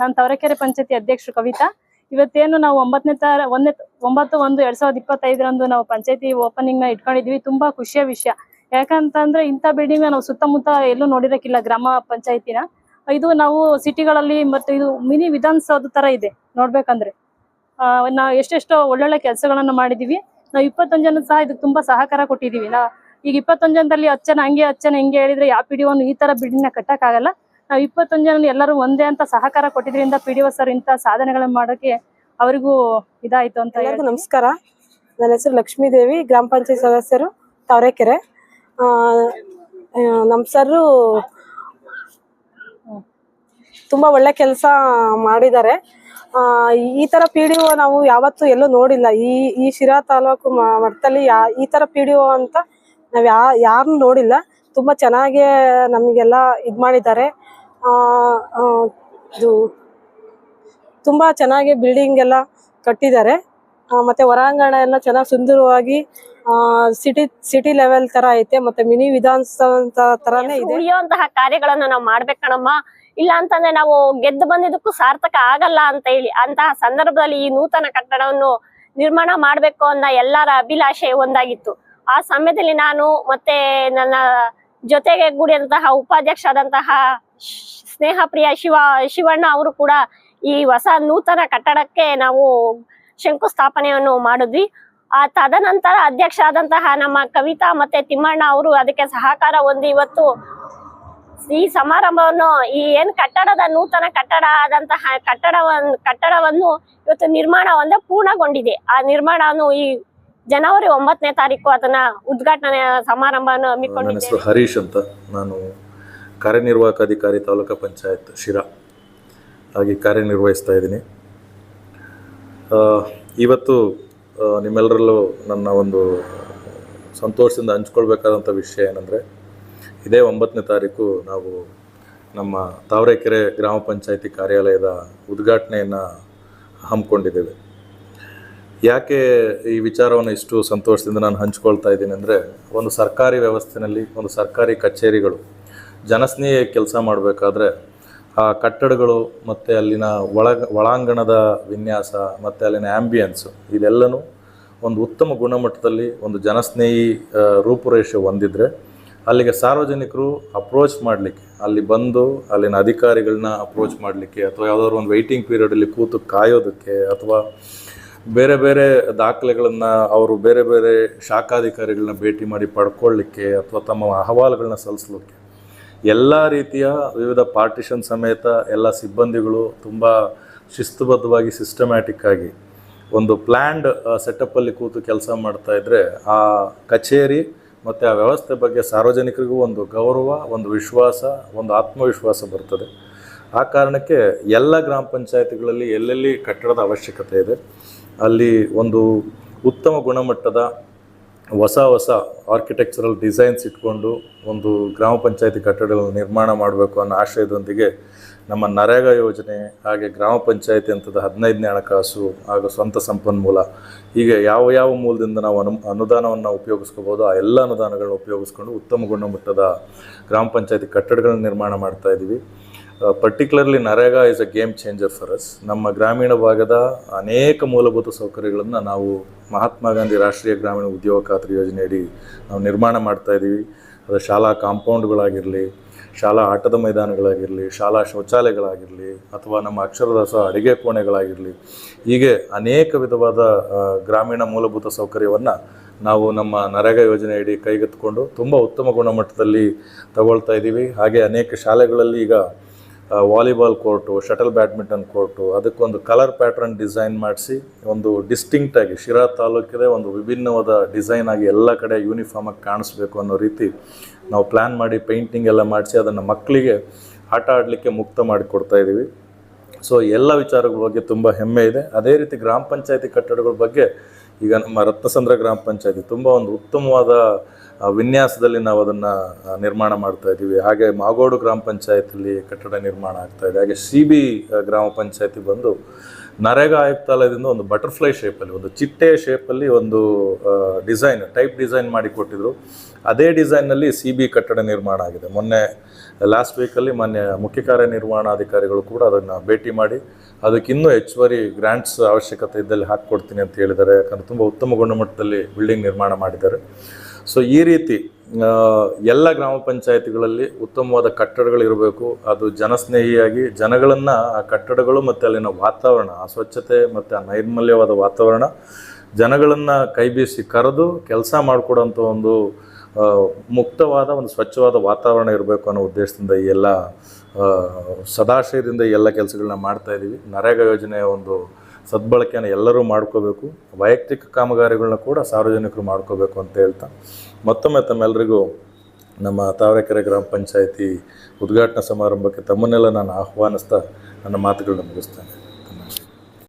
ನಾನು ತವರಕೆರೆ ಪಂಚಾಯತಿ ಅಧ್ಯಕ್ಷರು ಕವಿತಾ. ಇವತ್ತೇನು ನಾವು ಒಂಬತ್ತನೇ ತರ ಒಂದನೇ ಒಂಬತ್ತು ಒಂದು ಎರಡ್ ಸಾವಿರದ ಇಪ್ಪತ್ತೈದರಂದು ನಾವು ಪಂಚಾಯತಿ ಓಪನಿಂಗ್ನ ಇಟ್ಕೊಂಡಿದ್ವಿ. ತುಂಬಾ ಖುಷಿಯ ವಿಷಯ. ಯಾಕಂತಂದ್ರೆ ಇಂಥ ಬಿಲ್ಡಿಂಗ್ ನಾವು ಸುತ್ತಮುತ್ತ ಎಲ್ಲೂ ನೋಡಿರಕ್ಕಿಲ್ಲ ಗ್ರಾಮ ಪಂಚಾಯತಿನ. ಇದು ನಾವು ಸಿಟಿಗಳಲ್ಲಿ ಮತ್ತು ಇದು ಮಿನಿ ವಿಧಾನಸೌಧ ತರ ಇದೆ ನೋಡ್ಬೇಕಂದ್ರೆ. ನಾವು ಎಷ್ಟೆಷ್ಟೋ ಒಳ್ಳೊಳ್ಳೆ ಕೆಲಸಗಳನ್ನ ಮಾಡಿದೀವಿ. ನಾವು ಇಪ್ಪತ್ತೊಂದು ಜನ ಸಹ ಇದಕ್ಕೆ ತುಂಬಾ ಸಹಕಾರ ಕೊಟ್ಟಿದೀವಿ. ನಾ ಈಗ ಇಪ್ಪತ್ತೊಂದು ಜನದಲ್ಲಿ ಜನ ಹಂಗೆ ಅಚ್ಚನ ಹಿಂಗೆ ಹೇಳಿದ್ರೆ ಯಾವ ಪಿ ಈ ತರ ಬಿಲ್ಡಿಂಗ್ನ ಕಟ್ಟಕ್ಕಾಗಲ್ಲ. ನಾವು ಇಪ್ಪತ್ತೊಂದು ಜನ ಎಲ್ಲರೂ ಒಂದೇ ಅಂತ ಸಹಕಾರ ಕೊಟ್ಟಿದ್ರಿಂದ ಪಿ ಡಿ ಸರ್ ಇಂಥ ಸಾಧನೆಗಳನ್ನ ಮಾಡೋಕೆ ಅವರಿಗೂ ಇದಾಯ್ತು ಅಂತ ಎಲ್ಲರಿಗೂ ನಮಸ್ಕಾರ. ನನ್ನ ಹೆಸರು ಲಕ್ಷ್ಮೀದೇವಿ ಗ್ರಾಮ ಪಂಚಾಯತ್ ಸದಸ್ಯರು ತಾವರೆಕೆರೆ ನಮ್ಮ ಸರ್ರು ತುಂಬ ಒಳ್ಳೆ ಕೆಲಸ ಮಾಡಿದ್ದಾರೆ. ಈ ಥರ ಪಿ ಡಿ ಒ ನಾವು ಯಾವತ್ತೂ ಎಲ್ಲೂ ನೋಡಿಲ್ಲ. ಈ ಈ ಶಿರಾ ತಾಲೂಕು ಮಟ್ಟದಲ್ಲಿ ಯಾ ಈ ಥರ ಪಿ ಡಿ ಒ ಅಂತ ನಾವು ಯಾ ಯಾರನ್ನೂ ನೋಡಿಲ್ಲ. ತುಂಬ ಚೆನ್ನಾಗೇ ನಮಗೆಲ್ಲ ಇದು ಮಾಡಿದ್ದಾರೆ. ಇದು ತುಂಬ ಚೆನ್ನಾಗಿ ಬಿಲ್ಡಿಂಗ್ ಎಲ್ಲ ಕಟ್ಟಿದ್ದಾರೆ. ಮತ್ತೆ ಹೊರಾಂಗಣ ಎಲ್ಲ ಚೆನ್ನಾಗಿ ಸುಂದರವಾಗಿ ಸಿಟಿ ಸಿಟಿ ಲೆವೆಲ್ ತರ ಐತೆ, ಮತ್ತೆ ಮಿನಿ ವಿಧಾನಸೌಧ ಇದೆ. ಕಾರ್ಯಗಳನ್ನು ನಾವು ಮಾಡ್ಬೇಕಣಮ್ಮ ಇಲ್ಲ ಅಂತಂದ್ರೆ ನಾವು ಗೆದ್ದು ಬಂದಿದ್ದಕ್ಕೂ ಸಾರ್ಥಕ ಆಗಲ್ಲ ಅಂತ ಹೇಳಿ, ಅಂತಹ ಸಂದರ್ಭದಲ್ಲಿ ಈ ನೂತನ ಕಟ್ಟಡವನ್ನು ನಿರ್ಮಾಣ ಮಾಡ್ಬೇಕು ಅನ್ನೋ ಎಲ್ಲರ ಅಭಿಲಾಷೆ ಒಂದಾಗಿತ್ತು. ಆ ಸಮಯದಲ್ಲಿ ನಾನು ಮತ್ತೆ ನನ್ನ ಜೊತೆಗೆ ಕೂಡಿದಂತಹ ಉಪಾಧ್ಯಕ್ಷ ಆದಂತಹ ಸ್ನೇಹಪ್ರಿಯ ಶಿವ, ಶಿವಣ್ಣ ಅವರು ಕೂಡ ಈ ಹೊಸ ನೂತನ ಕಟ್ಟಡಕ್ಕೆ ನಾವು ಶಂಕುಸ್ಥಾಪನೆಯನ್ನು ಮಾಡಿದ್ವಿ. ಆ, ತದನಂತರ ಅಧ್ಯಕ್ಷ ಆದಂತಹ ನಮ್ಮ ಕವಿತಾ ಮತ್ತೆ ತಿಮ್ಮಣ್ಣ ಅವರು ಅದಕ್ಕೆ ಸಹಕಾರ ಹೊಂದಿ ಇವತ್ತು ಈ ಸಮಾರಂಭವನ್ನು, ಈ ಏನ್ ಕಟ್ಟಡದ ನೂತನ ಕಟ್ಟಡ ಆದಂತಹ ಕಟ್ಟಡವನ್ನು ಕಟ್ಟಡವನ್ನು ಇವತ್ತು ನಿರ್ಮಾಣ ಪೂರ್ಣಗೊಂಡಿದೆ. ಆ ನಿರ್ಮಾಣವನ್ನು ಈ ಜನವರಿ ಒಂಬತ್ತನೇ ತಾರೀಕು ಅದನ್ನ ಉದ್ಘಾಟನೆ ಸಮಾರಂಭವನ್ನು ಹರೀಶ್ ಅಂತ ನಾನು ಕಾರ್ಯನಿರ್ವಾಹಕ ಅಧಿಕಾರಿ ತಾಲೂಕು ಪಂಚಾಯತ್ ಶಿರಾ. ಆಗಿ ಕಾರ್ಯನಿರ್ವಹಿಸ್ತಾ ಇದ್ದೀನಿ. ಇವತ್ತು ನಿಮ್ಮೆಲ್ಲರಲ್ಲೂ ನನ್ನ ಒಂದು ಸಂತೋಷದಿಂದ ಹಂಚ್ಕೊಳ್ಬೇಕಾದಂಥ ವಿಷಯ ಏನಂದರೆ, ಇದೇ ಒಂಬತ್ತನೇ ತಾರೀಕು ನಾವು ನಮ್ಮ ತಾವರೆಕೆರೆ ಗ್ರಾಮ ಪಂಚಾಯಿತಿ ಕಾರ್ಯಾಲಯದ ಉದ್ಘಾಟನೆಯನ್ನು ಹಮ್ಮಿಕೊಂಡಿದ್ದೇವೆ. ಯಾಕೆ ಈ ವಿಚಾರವನ್ನು ಇಷ್ಟು ಸಂತೋಷದಿಂದ ನಾನು ಹಂಚ್ಕೊಳ್ತಾ ಇದ್ದೀನಿ ಅಂದರೆ, ಒಂದು ಸರ್ಕಾರಿ ವ್ಯವಸ್ಥೆಯಲ್ಲಿ ಒಂದು ಸರ್ಕಾರಿ ಕಚೇರಿಗಳು ಜನಸ್ನೇಹಿ ಕೆಲಸ ಮಾಡಬೇಕಾದ್ರೆ ಆ ಕಟ್ಟಡಗಳು ಮತ್ತು ಅಲ್ಲಿನ ಒಳ ಒಳಾಂಗಣದ ವಿನ್ಯಾಸ ಮತ್ತು ಅಲ್ಲಿನ ಆ್ಯಂಬಿಯನ್ಸು ಇದೆಲ್ಲನೂ ಒಂದು ಉತ್ತಮ ಗುಣಮಟ್ಟದಲ್ಲಿ ಒಂದು ಜನಸ್ನೇಹಿ ರೂಪುರೇಷೆ ಹೊಂದಿದ್ರೆ ಅಲ್ಲಿಗೆ ಸಾರ್ವಜನಿಕರು ಅಪ್ರೋಚ್ ಮಾಡಲಿಕ್ಕೆ, ಅಲ್ಲಿ ಬಂದು ಅಲ್ಲಿನ ಅಧಿಕಾರಿಗಳನ್ನ ಅಪ್ರೋಚ್ ಮಾಡಲಿಕ್ಕೆ ಅಥವಾ ಯಾವುದಾದ್ರು ಒಂದು ವೆಯ್ಟಿಂಗ್ ಪೀರಿಯಡಲ್ಲಿ ಕೂತು ಕಾಯೋದಕ್ಕೆ ಅಥವಾ ಬೇರೆ ಬೇರೆ ದಾಖಲೆಗಳನ್ನು ಅವರು ಬೇರೆ ಬೇರೆ ಶಾಖಾಧಿಕಾರಿಗಳನ್ನ ಭೇಟಿ ಮಾಡಿ ಪಡ್ಕೊಳ್ಳಿಕ್ಕೆ ಅಥವಾ ತಮ್ಮ ಅಹವಾಲುಗಳನ್ನ ಸಲ್ಲಿಸಲಿಕ್ಕೆ ಎಲ್ಲ ರೀತಿಯ ವಿವಿಧ ಪಾರ್ಟಿಷನ್ ಸಮೇತ ಎಲ್ಲ ಸಿಬ್ಬಂದಿಗಳು ತುಂಬ ಶಿಸ್ತುಬದ್ಧವಾಗಿ ಸಿಸ್ಟಮ್ಯಾಟಿಕ್ ಆಗಿ ಒಂದು ಪ್ಲ್ಯಾಂಡ್ ಸೆಟಪಲ್ಲಿ ಕೂತು ಕೆಲಸ ಮಾಡ್ತಾ ಇದ್ದರೆ ಆ ಕಚೇರಿ ಮತ್ತು ಆ ವ್ಯವಸ್ಥೆ ಬಗ್ಗೆ ಸಾರ್ವಜನಿಕರಿಗೂ ಒಂದು ಗೌರವ, ಒಂದು ವಿಶ್ವಾಸ, ಒಂದು ಆತ್ಮವಿಶ್ವಾಸ ಬರ್ತದೆ. ಆ ಕಾರಣಕ್ಕೆ ಎಲ್ಲ ಗ್ರಾಮ ಪಂಚಾಯತಿಗಳಲ್ಲಿ ಎಲ್ಲೆಲ್ಲಿ ಕಟ್ಟಡದ ಅವಶ್ಯಕತೆ ಇದೆ, ಅಲ್ಲಿ ಒಂದು ಉತ್ತಮ ಗುಣಮಟ್ಟದ ಹೊಸ ಹೊಸ ಆರ್ಕಿಟೆಕ್ಚರಲ್ ಡಿಸೈನ್ಸ್ ಇಟ್ಕೊಂಡು ಒಂದು ಗ್ರಾಮ ಪಂಚಾಯತಿ ಕಟ್ಟಡಗಳನ್ನು ನಿರ್ಮಾಣ ಮಾಡಬೇಕು ಅನ್ನೋ ಆಶಯದೊಂದಿಗೆ ನಮ್ಮ ನರೇಗಾ ಯೋಜನೆ ಹಾಗೆ ಗ್ರಾಮ ಪಂಚಾಯತಿ ಅಂತದ ಹದಿನೈದನೇ ಹಣಕಾಸು ಹಾಗೂ ಸ್ವಂತ ಸಂಪನ್ಮೂಲ, ಹೀಗೆ ಯಾವ ಯಾವ ಮೂಲದಿಂದ ನಾವು ಅನು, ಅನುದಾನವನ್ನು ಉಪಯೋಗಿಸ್ಕೋಬೋದು, ಆ ಎಲ್ಲ ಅನುದಾನಗಳನ್ನ ಉಪಯೋಗಿಸ್ಕೊಂಡು ಉತ್ತಮ ಗುಣಮಟ್ಟದ ಗ್ರಾಮ ಪಂಚಾಯತಿ ಕಟ್ಟಡಗಳನ್ನ ನಿರ್ಮಾಣ ಮಾಡ್ತಾ ಇದ್ದೀವಿ particularly NREGA is a game changer for us ನಮ್ಮ ಗ್ರಾಮೀಣ ಭಾಗದ ಅನೇಕ ಮೂಲಭೂತ ಸೌಕರ್ಯಗಳನ್ನು ನಾವು ಮಹಾತ್ಮ ಗಾಂಧಿ ರಾಷ್ಟ್ರೀಯ ಗ್ರಾಮೀಣ ಉದ್ಯೋಗ ಖಾತ್ರಿ ಯೋಜನೆಯಡಿ ನಾವು ನಿರ್ಮಾಣ ಮಾಡ್ತಾ ಇದ್ದೀವಿ ಅದು ಶಾಲಾ ಕಾಂಪೌಂಡ್ಗಳಾಗಿರಲಿ, ಶಾಲಾ ಆಟದ ಮೈದಾನಗಳಾಗಿರಲಿ, ಶಾಲಾ ಶೌಚಾಲಯಗಳಾಗಿರಲಿ, ಅಥವಾ ನಮ್ಮ ಅಕ್ಷರದಾಸ ಅಡುಗೆ ಕೋಣೆಗಳಾಗಿರಲಿ. ಹೀಗೆ ಅನೇಕ ವಿಧವಾದ ಗ್ರಾಮೀಣ ಮೂಲಭೂತ ಸೌಕರ್ಯವನ್ನು ನಾವು ನಮ್ಮ ನರೇಗಾ ಯೋಜನೆಯಡಿ ಕೈಗೆತ್ತಿಕೊಂಡು ತುಂಬ ಉತ್ತಮ ಗುಣಮಟ್ಟದಲ್ಲಿ ತಗೊಳ್ತಾ ಇದ್ದೀವಿ ಹಾಗೆ ಅನೇಕ ಶಾಲೆಗಳಲ್ಲಿ ಈಗ volleyball court, shuttle badminton court, ಅದಕ್ಕೊಂದು ಕಲರ್ ಪ್ಯಾಟ್ರನ್ ಡಿಸೈನ್ ಮಾಡಿಸಿ, ಒಂದು ಡಿಸ್ಟಿಂಕ್ಟಾಗಿ ಶಿರಾ ತಾಲೂಕಿದೆ, ಒಂದು ವಿಭಿನ್ನವಾದ ಡಿಸೈನ್ ಆಗಿ ಎಲ್ಲ ಕಡೆ ಯೂನಿಫಾರ್ಮಾಗಿ ಕಾಣಿಸ್ಬೇಕು ಅನ್ನೋ ರೀತಿ ನಾವು ಪ್ಲ್ಯಾನ್ ಮಾಡಿ ಪೇಂಟಿಂಗ್ ಎಲ್ಲ ಮಾಡಿಸಿ, ಅದನ್ನು ಮಕ್ಕಳಿಗೆ ಆಟ ಆಡಲಿಕ್ಕೆ ಮುಕ್ತ ಮಾಡಿಕೊಡ್ತಾ ಇದ್ದೀವಿ ಸೊ ಎಲ್ಲ ವಿಚಾರಗಳ ಬಗ್ಗೆ ತುಂಬ ಹೆಮ್ಮೆ ಇದೆ. ಅದೇ ರೀತಿ ಗ್ರಾಮ ಪಂಚಾಯತಿ ಕಟ್ಟಡಗಳ ಬಗ್ಗೆ ಈಗ ನಮ್ಮ ರತ್ನಸಂದ್ರ ಗ್ರಾಮ ಪಂಚಾಯತಿ ತುಂಬ ಒಂದು ಉತ್ತಮವಾದ ವಿನ್ಯಾಸದಲ್ಲಿ ನಾವು ಅದನ್ನು ನಿರ್ಮಾಣ ಮಾಡ್ತಾ ಇದ್ದೀವಿ. ಹಾಗೆ ಮಾಗೋಡು ಗ್ರಾಮ ಪಂಚಾಯತಿಲಿ ಕಟ್ಟಡ ನಿರ್ಮಾಣ ಆಗ್ತಾ ಇದೆ. ಹಾಗೆ ಸಿ ಬಿ ಗ್ರಾಮ ಪಂಚಾಯತಿ ಬಂದು ನರೇಗಾ ಆಯುಕ್ತಾಲಯದಿಂದ ಒಂದು ಬಟರ್ಫ್ಲೈ ಶೇಪಲ್ಲಿ ಒಂದು ಚಿಟ್ಟೆ ಶೇಪಲ್ಲಿ ಒಂದು ಡಿಸೈನ್ ಟೈಪ್ ಡಿಸೈನ್ ಮಾಡಿ ಕೊಟ್ಟಿದ್ರು. ಅದೇ ಡಿಸೈನ್ನಲ್ಲಿ ಸಿ ಬಿ ಕಟ್ಟಡ ನಿರ್ಮಾಣ ಆಗಿದೆ. ಮೊನ್ನೆ ಲಾಸ್ಟ್ ವೀಕಲ್ಲಿ ಮೊನ್ನೆ ಮುಖ್ಯ ಕಾರ್ಯನಿರ್ವಹಣಾಧಿಕಾರಿಗಳು ಕೂಡ ಅದನ್ನು ಭೇಟಿ ಮಾಡಿ ಅದಕ್ಕೆ ಇನ್ನೂ ಹೆಚ್ಚುವರಿ ಗ್ರ್ಯಾಂಟ್ಸ್ ಅವಶ್ಯಕತೆ ಇದ್ದಲ್ಲಿ ಹಾಕ್ಕೊಡ್ತೀನಿ ಅಂತ ಹೇಳಿದ್ದಾರೆ. ಯಾಕಂದರೆ ತುಂಬ ಉತ್ತಮ ಗುಣಮಟ್ಟದಲ್ಲಿ ಬಿಲ್ಡಿಂಗ್ ನಿರ್ಮಾಣ ಮಾಡಿದ್ದಾರೆ. ಸೊ ಈ ರೀತಿ ಎಲ್ಲ ಗ್ರಾಮ ಪಂಚಾಯತ್ಗಳಲ್ಲಿ ಉತ್ತಮವಾದ ಕಟ್ಟಡಗಳು ಇರಬೇಕು ಅದು ಜನಸ್ನೇಹಿಯಾಗಿ ಜನಗಳನ್ನು ಆ ಕಟ್ಟಡಗಳು ಮತ್ತು ಅಲ್ಲಿನ ವಾತಾವರಣ, ಆ ಸ್ವಚ್ಛತೆ ಮತ್ತು ಆ ನೈರ್ಮಲ್ಯವಾದ ವಾತಾವರಣ ಜನಗಳನ್ನು ಕೈ ಬೀಸಿ ಕರೆದು ಕೆಲಸ ಮಾಡಿಕೊಡೋಂಥ ಒಂದು ಮುಕ್ತವಾದ ಒಂದು ಸ್ವಚ್ಛವಾದ ವಾತಾವರಣ ಇರಬೇಕು ಅನ್ನೋ ಉದ್ದೇಶದಿಂದ ಈ ಎಲ್ಲ ಸದಾಶಯದಿಂದ ಈ ಎಲ್ಲ ಕೆಲಸಗಳನ್ನ ಮಾಡ್ತಾ ಇದ್ದೀವಿ ನರೇಗಾ ಯೋಜನೆಯ ಒಂದು ಸದ್ಬಳಕೆಯನ್ನು ಎಲ್ಲರೂ ಮಾಡ್ಕೋಬೇಕು, ವೈಯಕ್ತಿಕ ಕಾಮಗಾರಿಗಳನ್ನ ಕೂಡ ಸಾರ್ವಜನಿಕರು ಮಾಡ್ಕೋಬೇಕು ಅಂತ ಹೇಳ್ತಾ. ಮತ್ತೊಮ್ಮೆ ತಮ್ಮೆಲ್ಲರಿಗೂ ನಮ್ಮ ತಾವರೆಕೆರೆ ಗ್ರಾಮ ಪಂಚಾಯಿತಿ ಉದ್ಘಾಟನಾ ಸಮಾರಂಭಕ್ಕೆ ತಮ್ಮನ್ನೆಲ್ಲ ನಾನು ಆಹ್ವಾನಿಸ್ತಾ ನನ್ನ ಮಾತುಗಳನ್ನ ಮುಗಿಸ್ತೇನೆ.